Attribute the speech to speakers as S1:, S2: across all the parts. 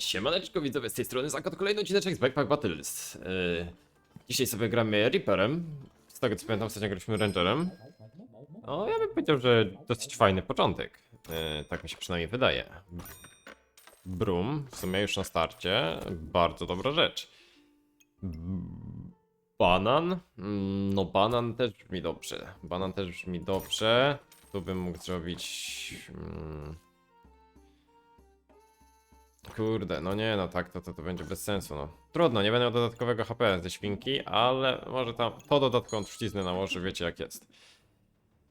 S1: Siemaneczko widzowie, z tej strony Zakot, kolejny odcineczek z Backpack Battles. Yy, dzisiaj sobie gramy Reaperem. Z tego co pamiętam, ostatnio graliśmy Rangerem. No, ja bym powiedział, że dosyć fajny początek. Yy, tak mi się przynajmniej wydaje. Brum, w sumie już na starcie, bardzo dobra rzecz. Banan? Mm, No banan też brzmi dobrze. Banan też brzmi dobrze. Tu bym mógł zrobić... Mm, Kurde, no nie, no tak, to, to, to będzie bez sensu, no. Trudno, nie będę miał dodatkowego HP ze świnki, ale może tam to dodatkową truciznę nałożę, wiecie jak jest.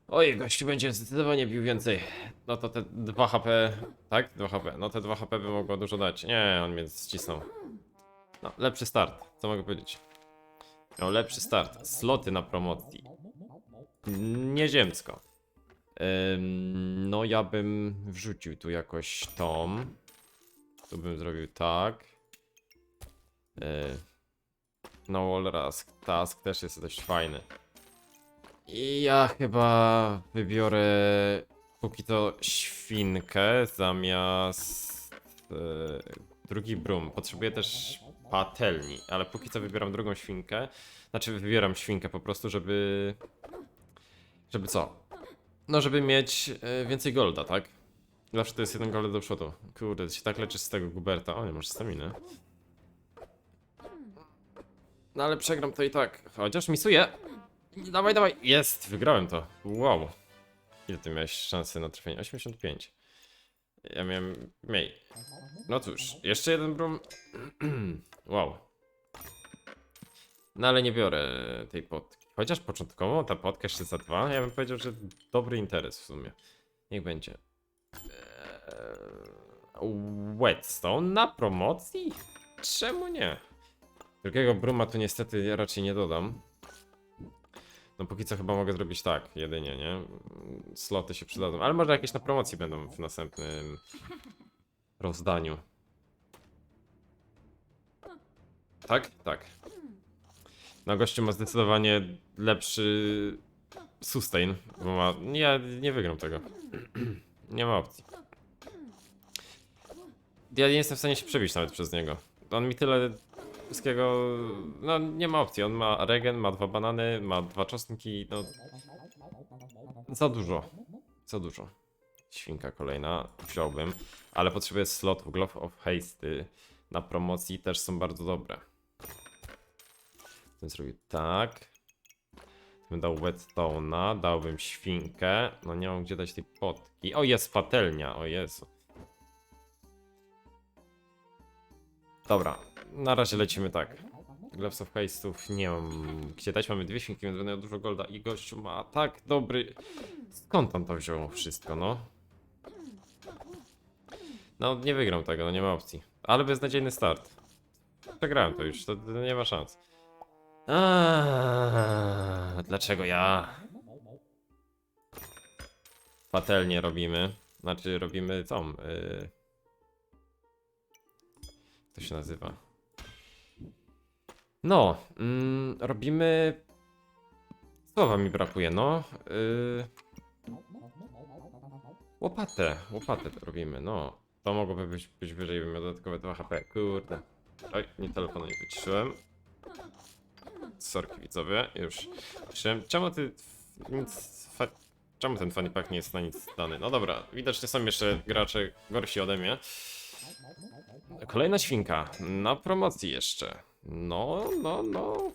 S1: Oj, gościu będzie zdecydowanie bił więcej. No to te 2 HP, tak? 2 HP, no te 2 HP by mogło dużo dać. Nie, on mnie ścisnął. No, lepszy start, co mogę powiedzieć. Miał lepszy start, sloty na promocji. Nieziemsko. Ym, no ja bym wrzucił tu jakoś tom. Tu bym zrobił tak. Yy. No wall task, task też jest dość fajny. I ja chyba wybiorę póki to świnkę zamiast yy, drugi brum. Potrzebuję też patelni, ale póki co wybieram drugą świnkę. Znaczy wybieram świnkę po prostu, żeby... Żeby co? No żeby mieć yy, więcej golda, tak? Zawsze to jest jeden gold do przodu. Kurde, się tak leczysz z tego Guberta. O, nie masz staminy. No ale przegram to i tak. Chociaż misuję. Dawaj, dawaj. Jest, wygrałem to. Wow. Ile ty miałeś szansy na trafienie? 85. Ja miałem mniej. No cóż, jeszcze jeden brum. wow. No ale nie biorę tej potki. Chociaż początkowo ta potka jeszcze za dwa, ja bym powiedział, że dobry interes w sumie. Niech będzie. Whetstone na promocji? Czemu nie? Drugiego bruma tu niestety raczej nie dodam. No póki co chyba mogę zrobić tak, jedynie, nie? Sloty się przydadzą, ale może jakieś na promocji będą w następnym rozdaniu. Tak? Tak. No gościu ma zdecydowanie lepszy sustain, bo ma... Ja nie wygram tego. Nie ma opcji. Ja nie jestem w stanie się przebić nawet przez niego. On mi tyle wszystkiego. No nie ma opcji. On ma regen, ma dwa banany, ma dwa czosnki. No. Za dużo. Za dużo. Świnka kolejna. Wziąłbym. Ale potrzebuję slotów. Glove of Haste na promocji też są bardzo dobre. Bym zrobił tak. Bym dał wetstone'a, dałbym świnkę. No nie mam gdzie dać tej potki. O, jest patelnia, o Jezu. Dobra, na razie lecimy tak. Gloves of Haste'ów nie mam gdzie dać. Mamy dwie świnki, więc będę miał dużo golda i gościu ma tak dobry... Skąd on to wziął wszystko, no? No, nie wygram tego, no nie ma opcji. Ale beznadziejny start. Przegrałem to już, to nie ma szans. Aaaa, dlaczego ja? Patelnię robimy. Znaczy robimy tą. Yy... Jak to się nazywa? No, mm, robimy. Słowa mi brakuje, no. Yy... Łopatę, łopatę robimy, no. To mogłoby być, być wyżej, bym miał dodatkowe 2 HP. Kurde. Oj, nie telefonu nie wyciszyłem. Sorki widzowie, już. Piszę, czemu ty nic. Fa... Czemu ten funny pack nie jest na nic dany? No dobra, widocznie są jeszcze gracze gorsi ode mnie. Kolejna świnka. Na promocji jeszcze. No, no, no.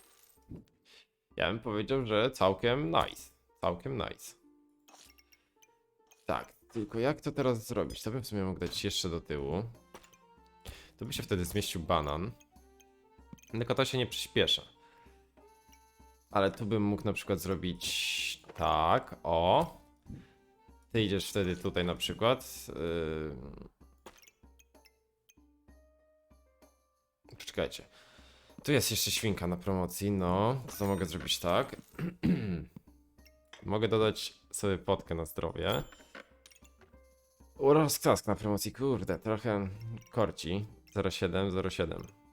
S1: Ja bym powiedział, że całkiem nice. Całkiem nice. Tak, tylko jak to teraz zrobić? To bym w sumie mógł dać jeszcze do tyłu. To by się wtedy zmieścił banan. Tylko to się nie przyspiesza. Ale tu bym mógł na przykład zrobić tak, o. Ty idziesz wtedy tutaj na przykład. Yy... Poczekajcie. Tu jest jeszcze świnka na promocji, no. To mogę zrobić tak. mogę dodać sobie potkę na zdrowie. Rozkask na promocji, kurde, trochę korci. 07, 07.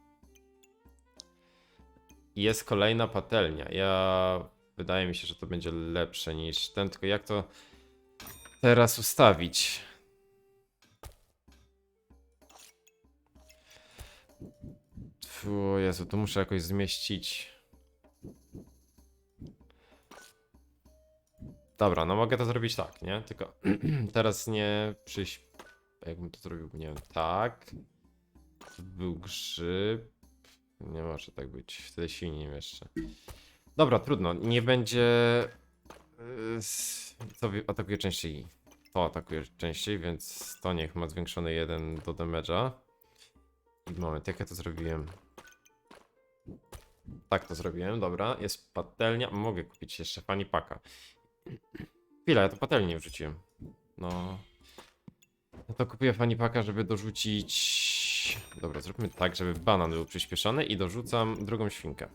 S1: Jest kolejna patelnia. Ja wydaje mi się, że to będzie lepsze niż ten, tylko jak to teraz ustawić? O Jezu, to muszę jakoś zmieścić. Dobra, no mogę to zrobić tak, nie? Tylko teraz nie przyś... Jakbym to zrobił, nie wiem, tak. Tu był grzyb. Nie może tak być, wtedy świni nie mieszczę. Dobra, trudno, nie będzie... s- Co atakuje częściej? To atakuje częściej, więc to niech ma zwiększony jeden do damage'a. I moment, jak ja to zrobiłem? Tak to zrobiłem, dobra. Jest patelnia. Mogę kupić jeszcze pani paka. Chwila, ja to patelnię wrzuciłem. No. No to kupię pani paka, żeby dorzucić. Dobra, zróbmy tak, żeby banan był przyspieszony i dorzucam drugą świnkę.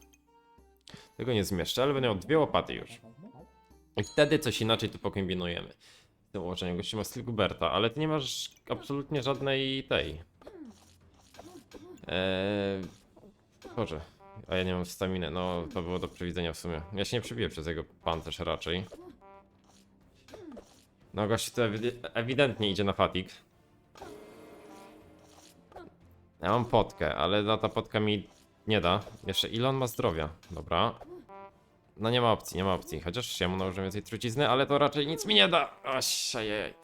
S1: Tego nie zmieszczę, ale będę miał dwie łopaty już. I wtedy coś inaczej tu pokombinujemy. W tym ułożeniu gościu ma styl Guberta, ale ty nie masz absolutnie żadnej tej. Eee, Boże, a ja nie mam staminy, no to było do przewidzenia w sumie. Ja się nie przebiję przez jego pancerz raczej. No gościu to ewi- ewidentnie idzie na fatig. Ja mam potkę, ale ta potka mi nie da. Jeszcze ile on ma zdrowia? Dobra. No nie ma opcji, nie ma opcji. Chociaż ja mu nałożę więcej trucizny, ale to raczej nic mi nie da. Ojej.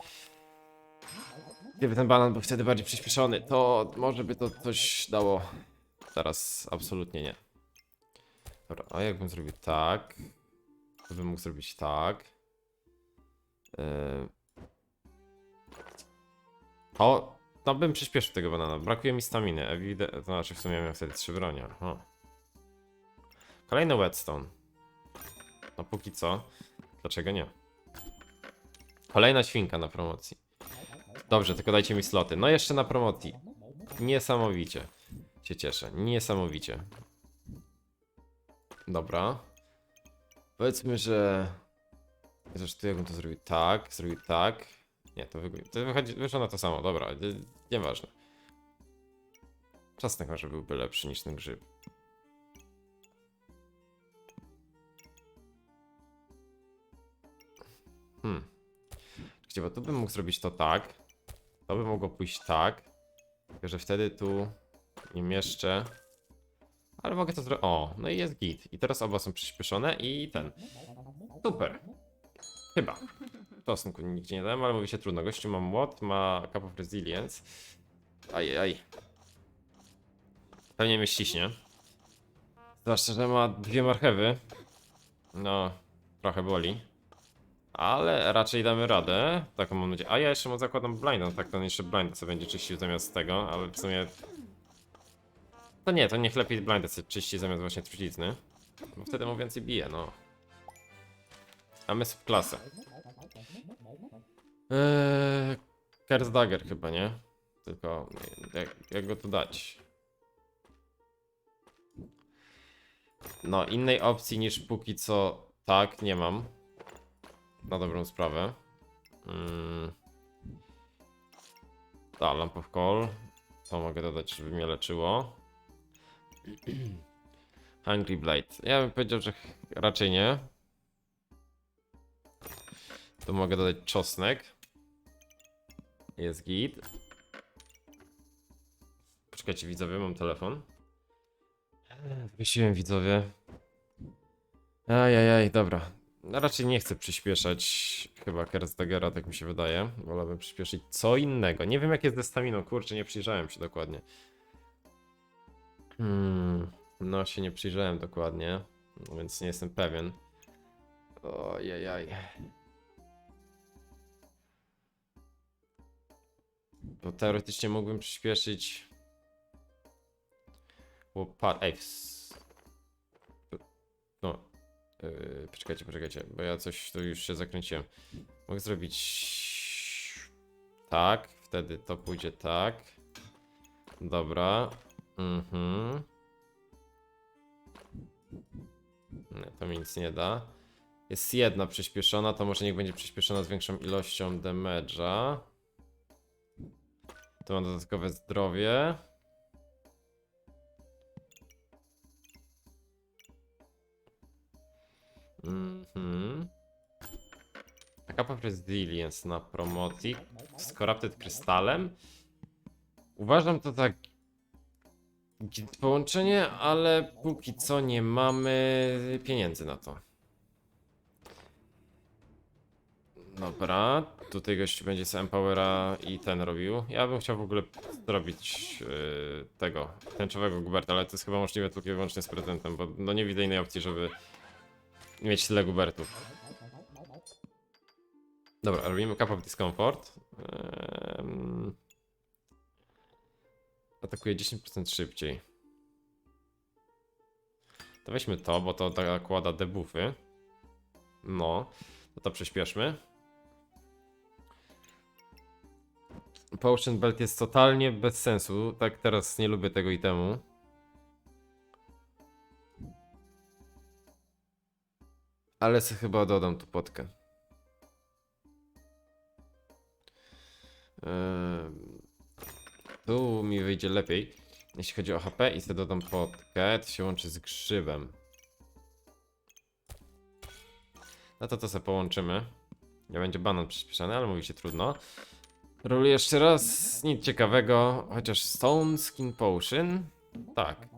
S1: Gdyby ten banan był wtedy bardziej przyspieszony, to może by to coś dało. Teraz absolutnie nie. Dobra, a jakbym zrobił tak? To bym mógł zrobić tak. Yy. O, to bym przyspieszył tego banana. Brakuje mi staminy. Ewidentnie, to znaczy w sumie miałem wtedy trzy bronie. O. Kolejny whetstone. No póki co. Dlaczego nie? Kolejna świnka na promocji. Dobrze, tylko dajcie mi sloty. No jeszcze na promocji. Niesamowicie. Się cieszę. Niesamowicie. Dobra. Powiedzmy, że... Zresztą jakbym to zrobił tak, zrobił tak. Nie, to, to wychodzi, wyszło na to samo. Dobra, nieważne. Czasnek może byłby lepszy niż ten grzyb. Hmm. Gdzie, bo tu bym mógł zrobić to tak. To by mogło pójść tak. Tylko, że wtedy tu nie mieszczę. Ale mogę to zrobić. O, no i jest git. I teraz oba są przyspieszone i ten. Super. Chyba. Czosnku nigdzie nie dałem, ale mówi się trudno. Gościu ma młot, ma Cup of Resilience. Ajaj. Pewnie mnie ściśnie. Zwłaszcza, że ma dwie marchewy. No, trochę boli. Ale raczej damy radę. Taką mam nadzieję. A ja jeszcze mu zakładam blinda, no tak to on jeszcze blinda co będzie czyścił zamiast tego, ale w sumie... To nie, to niech lepiej blinda sobie czyści zamiast właśnie trucizny. Bo wtedy mu więcej bije, no. A my subklasę. Eee, Dagger chyba, nie? Tylko jak, jak go tu dać? No, innej opcji niż póki co tak nie mam. Na dobrą sprawę. Mm. Da, Lamp of Call. To mogę dodać, żeby mnie leczyło. Hungry Blade. Ja bym powiedział, że raczej nie. Tu mogę dodać czosnek. Jest git. Poczekajcie widzowie, mam telefon. Wysiłem widzowie. Ajajaj, dobra. No raczej nie chcę przyspieszać chyba Kerstagera, tak mi się wydaje. Wolałbym przyspieszyć co innego. Nie wiem jak jest ze staminą, kurczę, nie przyjrzałem się dokładnie. Hmm, no się nie przyjrzałem dokładnie, więc nie jestem pewien. Ojajaj. Bo teoretycznie mógłbym przyspieszyć łopat... Ej, no, Yy, poczekajcie, poczekajcie, bo ja coś tu już się zakręciłem. Mogę zrobić tak, wtedy to pójdzie tak. Dobra. Mhm. Nie, to mi nic nie da. Jest jedna przyspieszona, to może niech będzie przyspieszona z większą ilością damage'a. Tu mam dodatkowe zdrowie. Mhm. Taka Resilience na promocji z Corrupted Krystalem. Uważam to tak połączenie, ale póki co nie mamy pieniędzy na to. Dobra, tutaj gość będzie z Empowera i ten robił. Ja bym chciał w ogóle zrobić yy, tego, tęczowego Guberta, ale to jest chyba możliwe tylko i wyłącznie z prezentem, bo no nie widzę innej opcji, żeby mieć tyle Gubertów. Dobra, robimy Cup of Discomfort. Atakuje 10% szybciej. To weźmy to, bo to nakłada debuffy. No, to to przyspieszmy. Potion Belt jest totalnie bez sensu. Tak teraz nie lubię tego itemu. Ale sobie chyba dodam tu potkę. Ehm, Tu mi wyjdzie lepiej. Jeśli chodzi o HP i sobie dodam potkę, to się łączy z grzybem. No to to sobie połączymy. Nie będzie banan przyspieszany, ale mówi się trudno. Roluję jeszcze raz, nic ciekawego, chociaż Stone Skin Potion. Tak.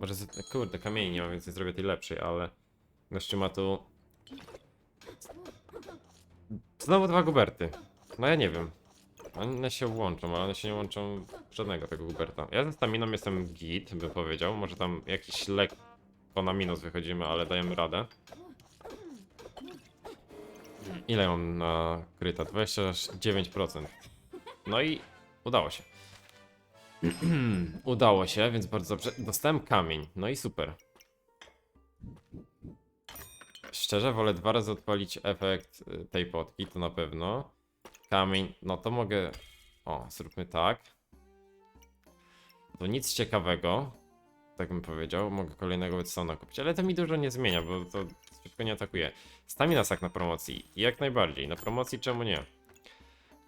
S1: Może, kurde, kamieni nie mam, więc nie zrobię tej lepszej, ale gościu ma tu... Znowu dwa guberty. No ja nie wiem. One się łączą, ale one się nie łączą żadnego tego guberta. Ja ze staminą jestem git, bym powiedział. Może tam jakiś lekko na minus wychodzimy, ale dajemy radę. Ile mam na kryta? 29%. No i udało się. udało się, więc bardzo dobrze. Dostałem kamień, no i super. Szczerze wolę dwa razy odpalić efekt y, tej potki, to na pewno. Kamień, no to mogę... O, zróbmy tak. To nic ciekawego, tak bym powiedział. Mogę kolejnego Whetstone'a kupić, ale to mi dużo nie zmienia, bo to szybko nie atakuje. Stamina sak na promocji, jak najbardziej. Na promocji czemu nie?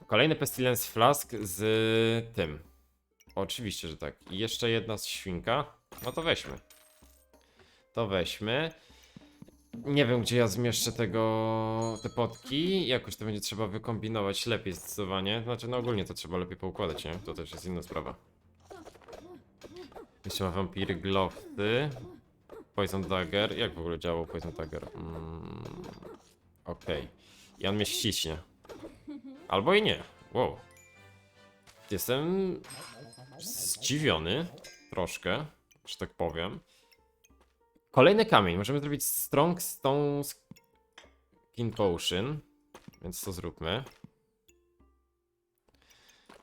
S1: Kolejny Pestilence Flask z tym. Oczywiście, że tak. I jeszcze jedna świnka. No to weźmy. To weźmy. Nie wiem, gdzie ja zmieszczę tego, te potki. Jakoś to będzie trzeba wykombinować lepiej zdecydowanie. Znaczy, no ogólnie to trzeba lepiej poukładać, nie? To też jest inna sprawa. Jeszcze ma Vampiry Glowty. Poison Dagger. Jak w ogóle działał Poison Dagger? Mm, Okej. I on mnie ściśnie. Albo i nie. Wow. Jestem zdziwiony. Troszkę, że tak powiem. Kolejny kamień. Możemy zrobić Strong Stone Skin Potion. Więc to zróbmy.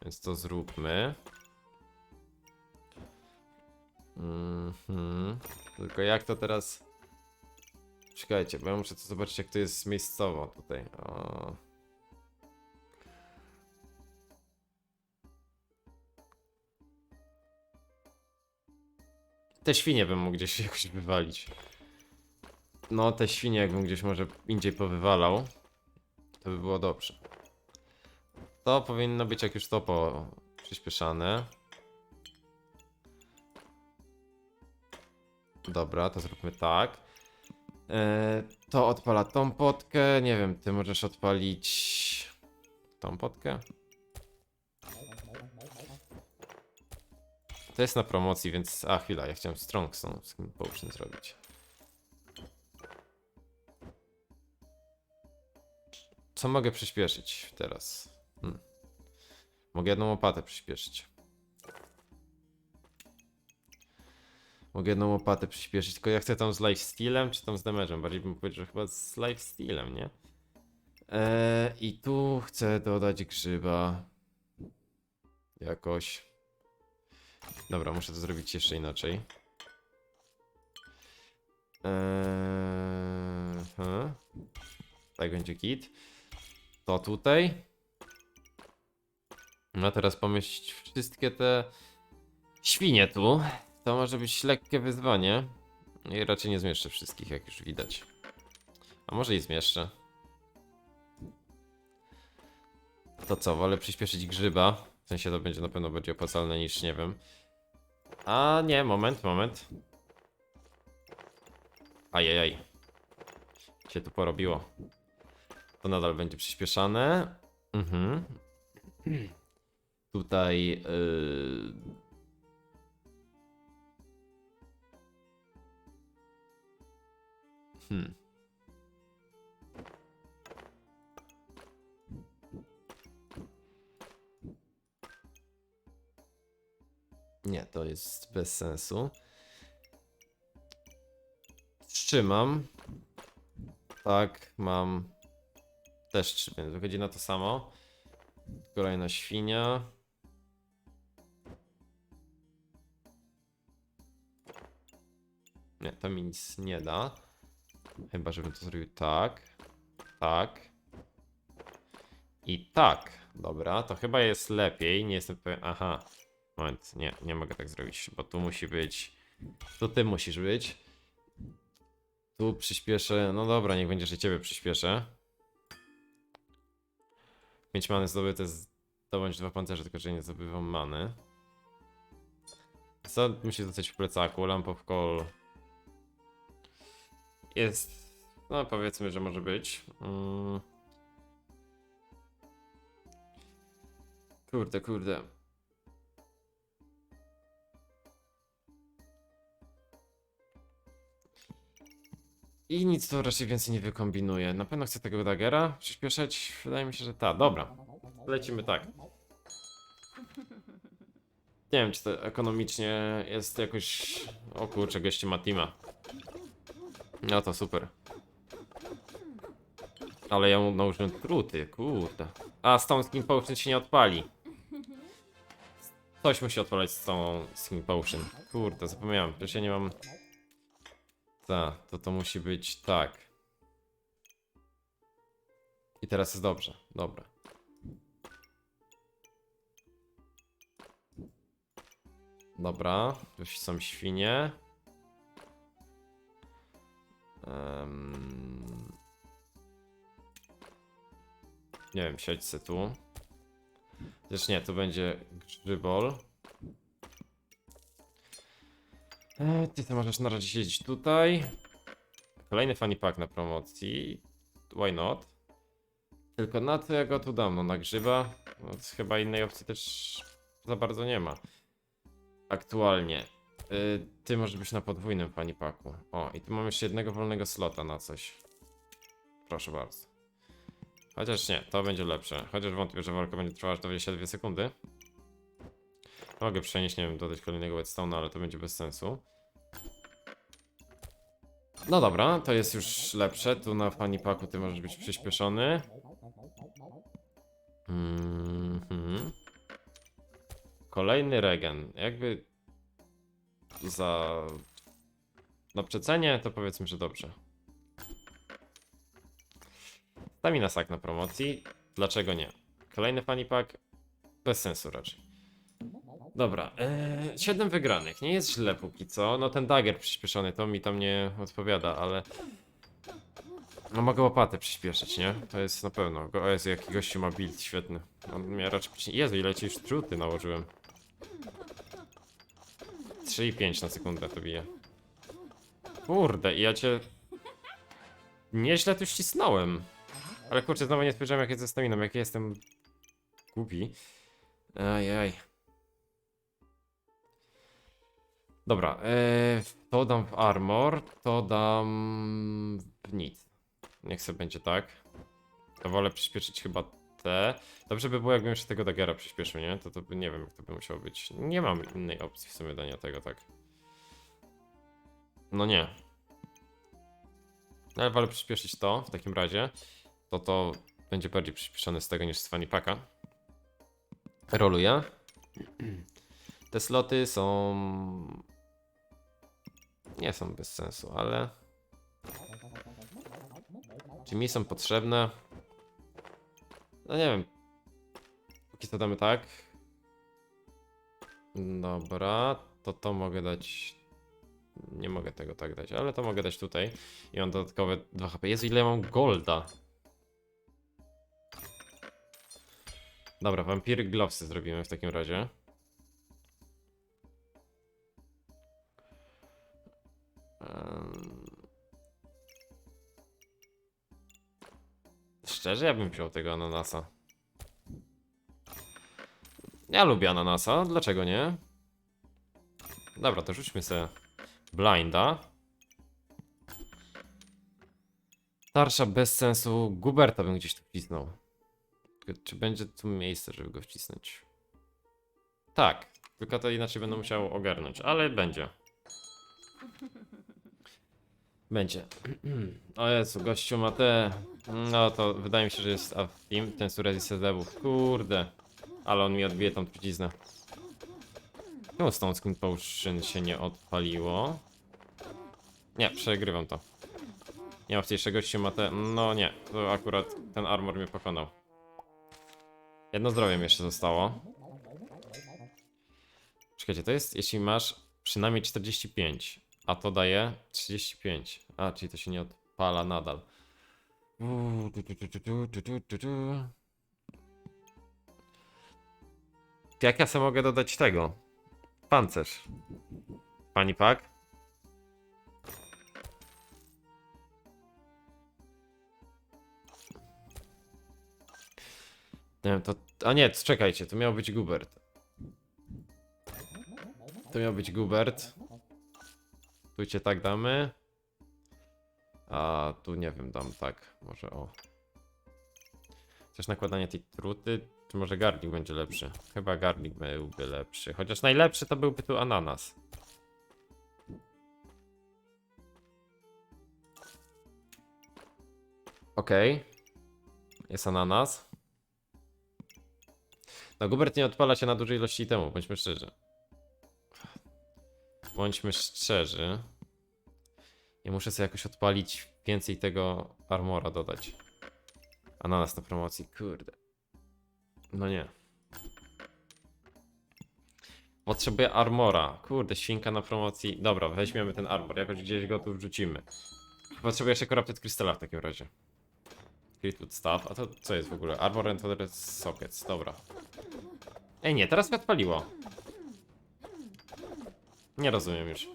S1: Więc to zróbmy. Mhm. Tylko jak to teraz... Czekajcie, bo ja muszę to zobaczyć jak to jest miejscowo tutaj. O. Te świnie bym mógł gdzieś jakoś wywalić. No, te świnie jakbym gdzieś może indziej powywalał, to by było dobrze. To powinno być jak już to po przyspieszane. Dobra, to zróbmy tak. E, to odpala tą potkę. Nie wiem, ty możesz odpalić tą potkę. To jest na promocji, więc. A chwila, ja chciałem Strong Stone Skin Potion zrobić. Co mogę przyspieszyć teraz? Hmm. Mogę jedną łopatę przyspieszyć. Mogę jedną łopatę przyspieszyć, tylko ja chcę tam z lifestealem, czy tam z damage'em? Bardziej bym powiedział, że chyba z lifestealem, nie? Eee, I tu chcę dodać grzyba. Jakoś. Dobra, muszę to zrobić jeszcze inaczej. Eee. Tak będzie kit. To tutaj. No teraz pomieścić wszystkie te świnie tu. To może być lekkie wyzwanie. I raczej nie zmieszczę wszystkich, jak już widać. A może i zmieszczę. To co, wolę przyspieszyć grzyba. W sensie to będzie na pewno bardziej opłacalne niż nie wiem. A nie, moment, moment. Ajajaj. Się tu porobiło. To nadal będzie przyspieszane. Mhm. Tutaj. Yy... Hmm. Nie, to jest bez sensu. Trzymam. Tak, mam też trzy, więc wychodzi na to samo. Kolejna świnia. Nie, to mi nic nie da. Chyba, żebym to zrobił tak. Tak. I tak. Dobra, to chyba jest lepiej. Nie jestem pewien. Aha. Moment, nie, nie mogę tak zrobić, bo tu musi być. Tu ty musisz być. Tu przyspieszę. No dobra, niech będzie, że ciebie przyspieszę. Mieć many zdobyte, zdobądź dwa pancerze, tylko że nie zdobywam many. Co musi zostać w plecaku? Lamp of Call. Jest. No powiedzmy, że może być. Mm. Kurde, kurde. I nic to raczej więcej nie wykombinuję. Na pewno chcę tego dagera przyspieszać. Wydaje mi się, że ta. Dobra. Lecimy tak. Nie wiem, czy to ekonomicznie jest jakoś... O kurczę, goście ma. No to super. Ale ja mu nałożyłem truty, kurde. A Stone Skin Potion się nie odpali. Coś musi odpalać z całą Skin Potion. Kurde, zapomniałem, przecież ja nie mam... Ta, to to musi być tak. I teraz jest dobrze, dobra. Dobra, już są świnie. Em, Nie wiem, siedź se tu. Też nie, to będzie grzybol. E, ty to możesz na razie siedzieć tutaj. Kolejny funny pack na promocji. Why not? Tylko na co ja go tu dam? No na grzyba? No, chyba innej opcji też za bardzo nie ma. Aktualnie. Y, ty możesz być na podwójnym funny packu. O, i tu mam jeszcze jednego wolnego slota na coś. Proszę bardzo. Chociaż nie, to będzie lepsze. Chociaż wątpię, że walka będzie trwała aż 22 sekundy. Mogę przenieść, nie wiem, dodać kolejnego whetstone'a, ale to będzie bez sensu. No dobra, to jest już lepsze. Tu na pani paku ty możesz być przyspieszony. Mhm. Kolejny regen. Jakby za na przecenie to powiedzmy, że dobrze. Stamina sak na promocji. Dlaczego nie? Kolejny funny pack. Bez sensu raczej. Dobra, ee, 7 wygranych. Nie jest źle póki co. No ten dagger przyspieszony to mi tam nie odpowiada, ale. No mogę łopatę przyspieszyć, nie? To jest na pewno. O Jezu, jaki gościu ma build świetny. On miał raczej. Jezu, ile ci już truty nałożyłem. 3,5 na sekundę to bije. Kurde, i ja cię. Nieźle tu ścisnąłem. Ale kurczę, znowu nie spojrzałem jak jest ze staminą, jak ja jestem głupi. Ajaj. Dobra, e, to dam w armor, to dam w nic. Niech sobie będzie tak. To wolę przyspieszyć chyba te. Dobrze by było jakbym jeszcze tego dagera przyspieszył, nie? To, to by, nie wiem jak to by musiało być. Nie mam innej opcji w sumie dania tego tak. No nie. Ale wolę przyspieszyć to w takim razie. To to będzie bardziej przyspieszone z tego niż z Fanny Packa. Roluję. Te sloty są. Nie są bez sensu, ale. Czy mi są potrzebne? No nie wiem. Póki co damy tak. Dobra, to to mogę dać. Nie mogę tego tak dać, ale to mogę dać tutaj. I mam dodatkowe 2 HP. Jezu, ile mam golda. Dobra, Vampiry Glovesy zrobimy w takim razie. Szczerze, ja bym wziął tego ananasa. Ja lubię ananasa, dlaczego nie? Dobra, to rzućmy sobie blinda. Starsza bez sensu. Guberta bym gdzieś tu wcisnął. Czy będzie tu miejsce, żeby go wcisnąć? Tak. Tylko to inaczej będę musiał ogarnąć, ale będzie. Będzie. O Jezu, gościu ma te... No to wydaje mi się, że jest a team, ten z resist debów. Kurde. Ale on mi odbije tą truciznę. Czemu Stone Skin Potion się nie odpaliło? Nie, przegrywam to. Nie ma wcześniejszego gościu ma te... No nie, to akurat ten armor mnie pokonał. Jedno zdrowie mi jeszcze zostało. Czekajcie, to jest jeśli masz przynajmniej 45, a to daje 35. A, czyli to się nie odpala nadal. Uuu, Jak ja sobie mogę dodać tego? Pancerz. Pani pak? Nie wiem, to... A nie, czekajcie, to miał być Gubert. To miał być Gubert. Tu cię tak damy. A tu nie wiem, dam tak. Może o. Chcesz nakładanie tej truty? Czy może garnik będzie lepszy? Chyba garnik byłby lepszy. Chociaż najlepszy to byłby tu ananas. Okej. Jest ananas. No Gubert nie odpala się na dużej ilości temu, bądźmy szczerzy. Bądźmy szczerzy. Nie muszę sobie jakoś odpalić więcej tego armora dodać. Ananas na promocji, kurde. No nie. Potrzebuję armora. Kurde, świnka na promocji. Dobra, weźmiemy ten armor, jakoś gdzieś go tu wrzucimy. Potrzebuję jeszcze Corrupted Crystala w takim razie. Fleetwood Staff, a to co jest w ogóle? Armor and Sockets, dobra. Ej nie, teraz mnie odpaliło. Nie rozumiem już.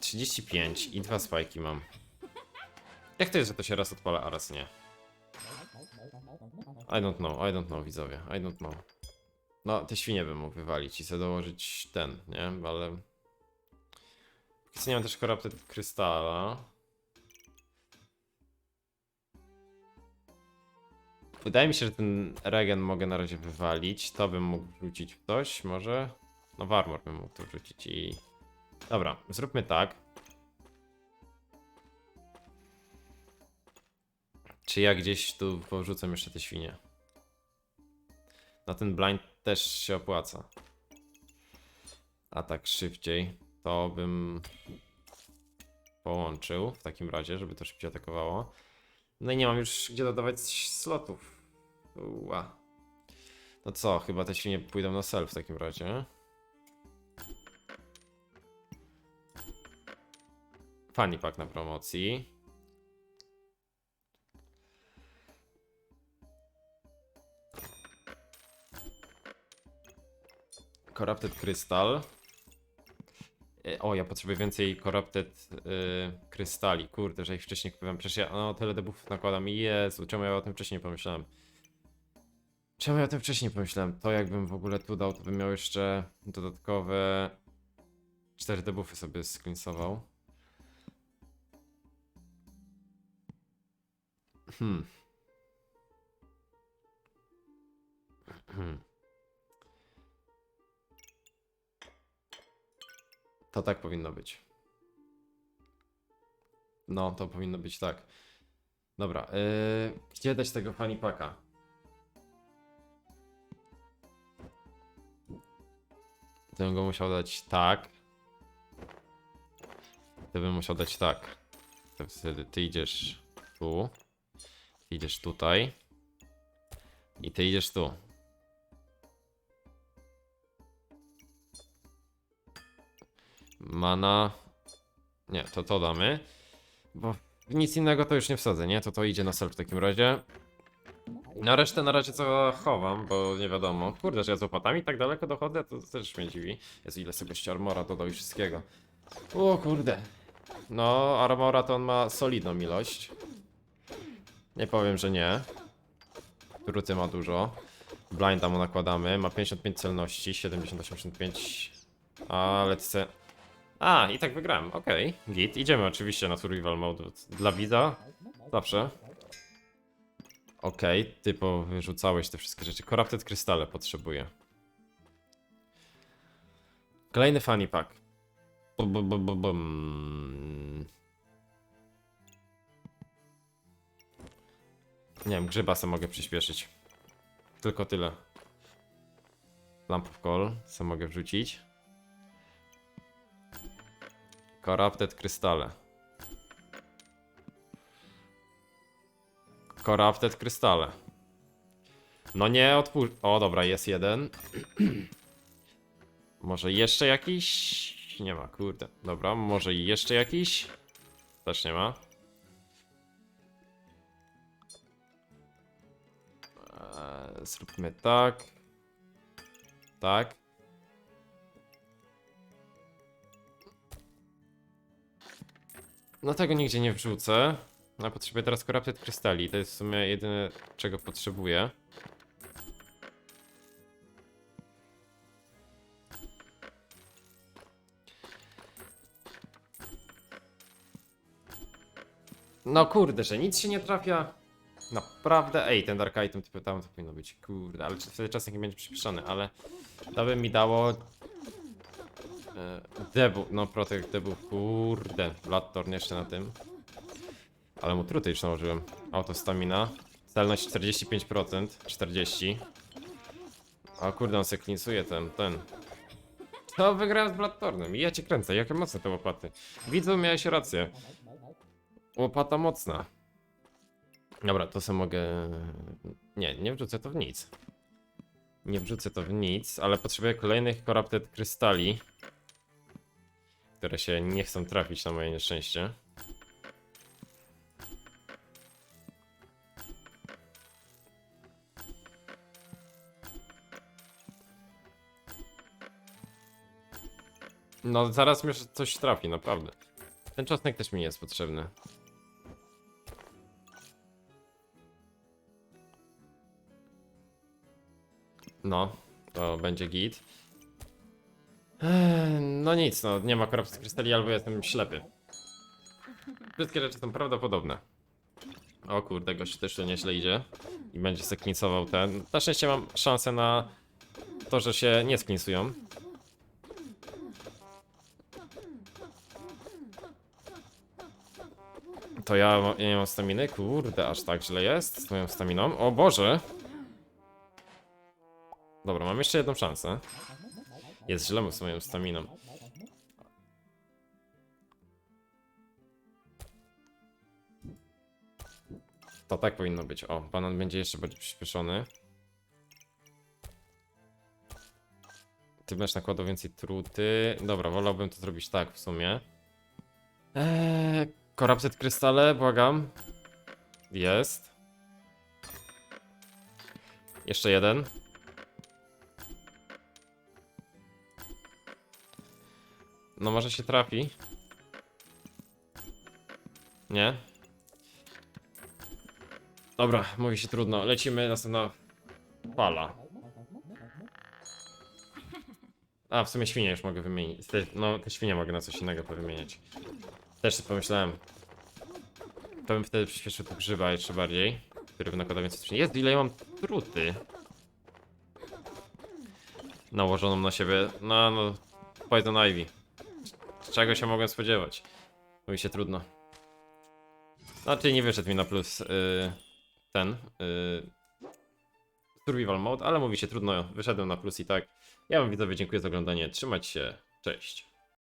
S1: 35 i dwa spajki mam. Jak to jest, że to się raz odpala, a raz nie? I don't know, I don't know, widzowie, I don't know. No, te świnie bym mógł wywalić i sobie dołożyć ten, nie? Ale... Póki nie mam też Corrupted Krystala. Wydaje mi się, że ten regen mogę na razie wywalić. To bym mógł wrzucić w coś, może? No w armor bym mógł to wrzucić i... Dobra, zróbmy tak. Czy ja gdzieś tu porzucam jeszcze te świnie? Na ten blind też się opłaca. A tak szybciej, to bym połączył w takim razie, żeby to szybciej atakowało. No i nie mam już gdzie dodawać slotów. Ua. No co, chyba te świnie pójdą na self w takim razie. Funny pack na promocji. Corrupted Crystal. E, O, ja potrzebuję więcej Corrupted y, krystali. Kurde, że ich wcześniej kupiłem. Przecież ja no, tyle debuffów nakładam. Jezu, czemu ja o tym wcześniej nie pomyślałem? Czemu ja o tym wcześniej nie pomyślałem? To jakbym w ogóle tu dał, to bym miał jeszcze dodatkowe 4 debuffy sobie sklinsował. Hmm. To tak powinno być. No, to powinno być tak. Dobra, yy, gdzie dać tego funny packa? To bym go musiał dać tak. To bym musiał dać tak. To wtedy ty idziesz tu. Idziesz tutaj. I ty idziesz tu. Mana. Nie, to to damy. Bo nic innego to już nie wsadzę, nie? To to idzie na self w takim razie. Na resztę na razie co chowam, bo nie wiadomo. Kurde, że ja z łopatami tak daleko dochodzę, to też mnie dziwi. Jest ile sobie armora dodał i wszystkiego. O kurde. No, armora to on ma solidną ilość. Nie powiem, że nie. Truty ma dużo. Blinda mu nakładamy. Ma 55 celności, 70-85. Ale chcę A, i tak wygrałem, okej. Git, idziemy oczywiście na survival mode dla widza. Zawsze. Okej, ty wyrzucałeś te wszystkie rzeczy. Corrupted krystale potrzebuję. Kolejny funny pack. Bum, bum, bum, bum, Nie wiem, grzyba sobie mogę przyspieszyć. Tylko tyle. Lamp of Call co mogę wrzucić. Corrupted krystale. Corrupted krystale. No nie odpuść. O, dobra, jest jeden. może jeszcze jakiś? Nie ma, kurde. Dobra, może jeszcze jakiś? Też nie ma. Zróbmy tak. Tak. No tego nigdzie nie wrzucę. No potrzebuję teraz Corrupted krystali. To jest w sumie jedyne czego potrzebuję. No kurde, że nic się nie trafia. Naprawdę, ej, ten Dark Item typu tam to powinno być, kurde, ale wtedy czasem nie będzie przyspieszony, ale to by mi dało e, debu, no Protect debu, kurde, Bloodthorn jeszcze na tym. Ale mu truty już nałożyłem. Auto stamina. Celność 45%, 40. O kurde, on se klinsuje ten, ten. To wygrałem z Bloodthornem i ja cię kręcę, jakie mocne te łopaty. Widzą, miałeś rację. Łopata mocna. Dobra, to sobie mogę... Nie, nie wrzucę to w nic. Nie wrzucę to w nic, ale potrzebuję kolejnych Corrupted krystali. Które się nie chcą trafić na moje nieszczęście. No, zaraz mi coś trafi, naprawdę. Ten czosnek też mi jest potrzebny. No, to będzie git. No nic, no nie ma korupcji krystali, albo jestem ślepy. Wszystkie rzeczy są prawdopodobne. O kurde, gość też to nieźle idzie. I będzie seklinsował ten. Na szczęście mam szansę na to, że się nie sklinsują. To ja, ja nie mam staminy? Kurde, aż tak źle jest z moją staminą. O Boże! Dobra, mam jeszcze jedną szansę. Jest źle z moją staminą. To tak powinno być. O, banan będzie jeszcze bardziej przyspieszony. Ty będziesz nakładał więcej truty. Dobra, wolałbym to zrobić tak w sumie. Eee, Corrupted krystale, błagam. Jest. Jeszcze jeden. No może się trafi. Nie? Dobra, mówi się trudno. Lecimy, następna fala. A, w sumie świnie już mogę wymienić. Te, no, te świnie mogę na coś innego powymieniać. Też sobie pomyślałem. To bym wtedy przyspieszył tu grzyba jeszcze bardziej. Który by nakładał więcej. Jest, ile mam truty. Nałożoną na siebie. No, no. Poison Ivy. Czego się mogłem spodziewać? Mówi się trudno. Znaczy nie wyszedł mi na plus yy, ten yy, survival mode, ale mówi się trudno, wyszedłem na plus i tak. Ja wam widzowie dziękuję za oglądanie, trzymać się, cześć.